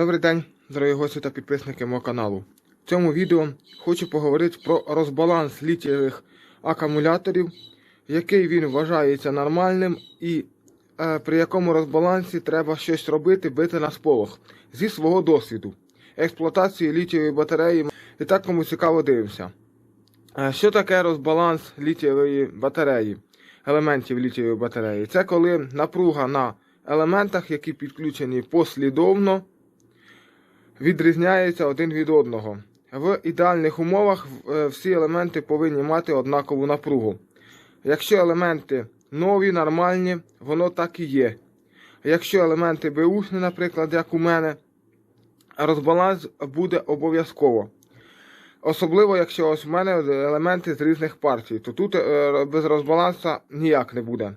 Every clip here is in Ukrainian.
Добрий день, дорогі гості та підписники мого каналу. В цьому відео хочу поговорити про розбаланс літієвих акумуляторів, який він вважається нормальним і е, при якому розбалансі треба щось робити, бити на сполох зі свого досвіду експлуатації літієвої батареї. І так кому цікаво дивимося. Е, Що таке розбаланс літієвої батареї, елементів літієвої батареї? Це коли напруга на елементах, які підключені послідовно, відрізняється один від одного. В ідеальних умовах е, всі елементи повинні мати однакову напругу. Якщо елементи нові, нормальні, воно так і є. Якщо елементи беушні, наприклад, як у мене, розбаланс буде обов'язково. Особливо, якщо ось в мене елементи з різних партій, то тут е, без розбалансу ніяк не буде.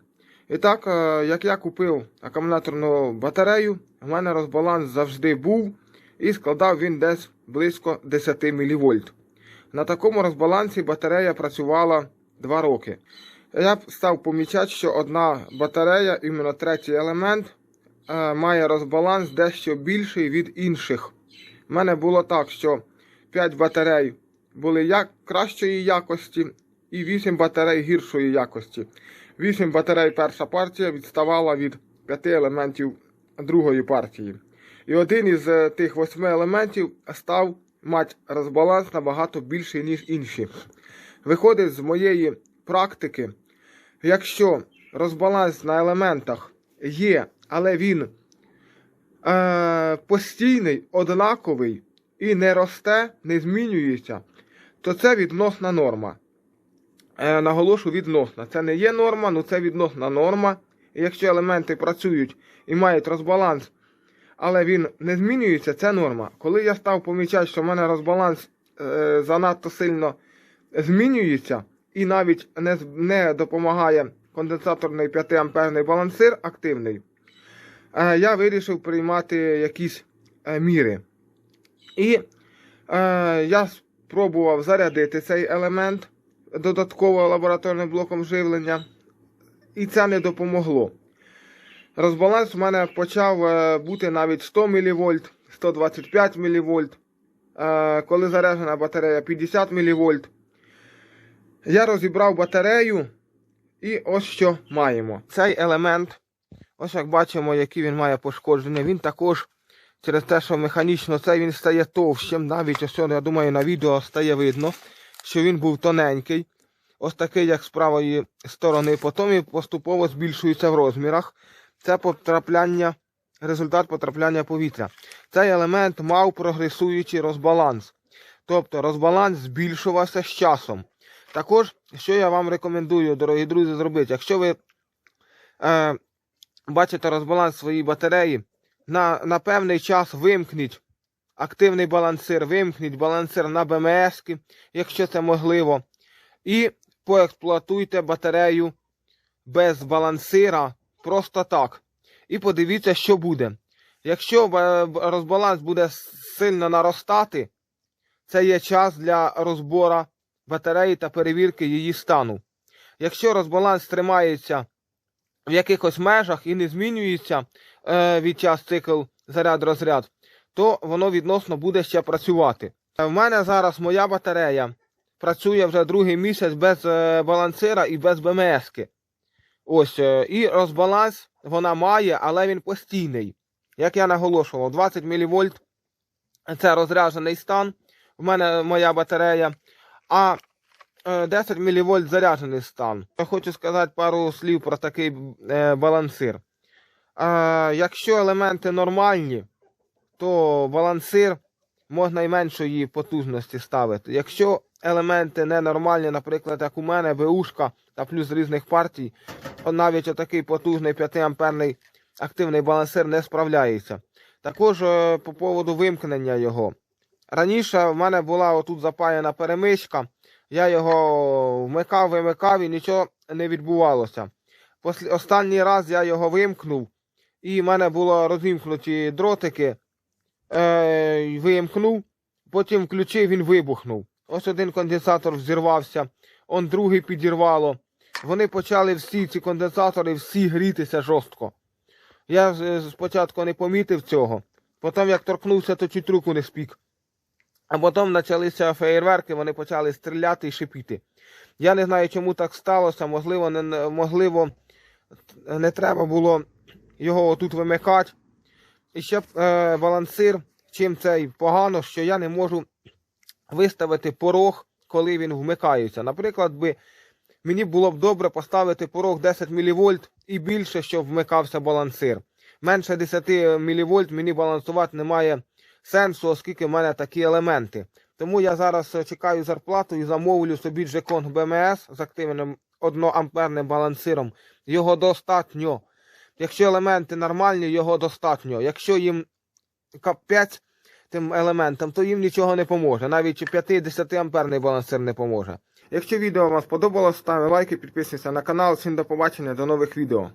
І так, е, як я купив акумуляторну батарею, в мене розбаланс завжди був і складав він десь близько 10 мВ. На такому розбалансі батарея працювала 2 роки. Я б став помічати, що одна батарея, іменно третій елемент, е, має розбаланс дещо більший від інших. У мене було так, що 5 батарей були як кращої якості і 8 батарей гіршої якості. 8 батарей перша партія відставала від 5 елементів другої партії. І один із е, тих 8 елементів став мати розбаланс набагато більший, ніж інші. Виходить з моєї практики, якщо розбаланс на елементах є, але він е, постійний, однаковий і не росте, не змінюється, то це відносна норма. Е, наголошу відносна. Це не є норма, але це відносна норма. І якщо елементи працюють і мають розбаланс, але він не змінюється, це норма. Коли я став помічати, що в мене розбаланс е, занадто сильно змінюється, і навіть не, не допомагає конденсаторний 5 амперний балансир активний, е, я вирішив приймати якісь е, міри. І е, я спробував зарядити цей елемент додатково лабораторним блоком живлення, і це не допомогло. Розбаланс у мене почав е, бути навіть 100 мВ, 125 мВ, коли заряджена батарея 50 мВ. Я розібрав батарею, і ось що маємо. Цей елемент, ось як бачимо, які він має пошкодження, він також через те, що механічно цей він стає товщим, навіть ось, я думаю, на відео стає видно, що він був тоненький, ось такий, як з правої сторони, потім і поступово збільшується в розмірах. Це потрапляння, результат потрапляння повітря. Цей елемент мав прогресуючий розбаланс. Тобто розбаланс збільшувався з часом. Також, що я вам рекомендую, дорогі друзі, зробити, якщо ви е, бачите розбаланс своєї батареї, на, на певний час вимкніть активний балансир, вимкніть балансир на БМС, якщо це можливо, і поексплуатуйте батарею без балансира просто так. І подивіться, що буде. Якщо розбаланс буде сильно наростати, це є час для розбору батареї та перевірки її стану. Якщо розбаланс тримається в якихось межах і не змінюється е, від час цикл заряд-розряд, то воно відносно буде ще працювати. Е, В мене зараз моя батарея працює вже другий місяць без е, балансира і без БМС-ки. Ось, е, і розбаланс вона має, але він постійний. Як я наголошував, 20 мВ це розряджений стан. В мене моя батарея. А е, 10 мВ заряджений стан. Я хочу сказати пару слів про такий е, балансир. Е, якщо елементи нормальні, то балансир можна і меншої потужності ставити. Якщо елементи ненормальні, наприклад, як у мене, БУшка та плюс різних партій, навіть отакий потужний 5 амперний активний балансир не справляється. Також е, по поводу вимкнення його. Раніше в мене була отут запаяна перемичка, я його вмикав, вимикав і нічого не відбувалося. Останній раз я його вимкнув, і в мене було розімкнуті дротики, е... вимкнув, потім включив, він вибухнув. Ось один конденсатор взірвався, он другий підірвало. Вони почали всі ці конденсатори всі грітися жорстко. Я спочатку не помітив цього. Потім, як торкнувся, то чуть руку не спік. А потім почалися феєрверки, вони почали стріляти і шипіти. Я не знаю, чому так сталося. Можливо, не, можливо, не треба було його отут вимикати. І ще е, балансир, чим це погано, що я не можу виставити порог, коли він вмикається. Наприклад, би мені було б добре поставити порог 10 мВ і більше, щоб вмикався балансир. Менше 10 мВ мені балансувати немає сенсу, оскільки в мене такі елементи. Тому я зараз е, чекаю зарплату і замовлю собі G-Kong BMS з активним 1 амперним балансиром. Його достатньо. Якщо елементи нормальні, його достатньо. Якщо їм капець тим елементам, то їм нічого не поможе. Навіть 50 амперний балансир не поможе. Якщо відео вам сподобалось, ставте лайки, підписуйтесь на канал. Всім до побачення, до нових відео.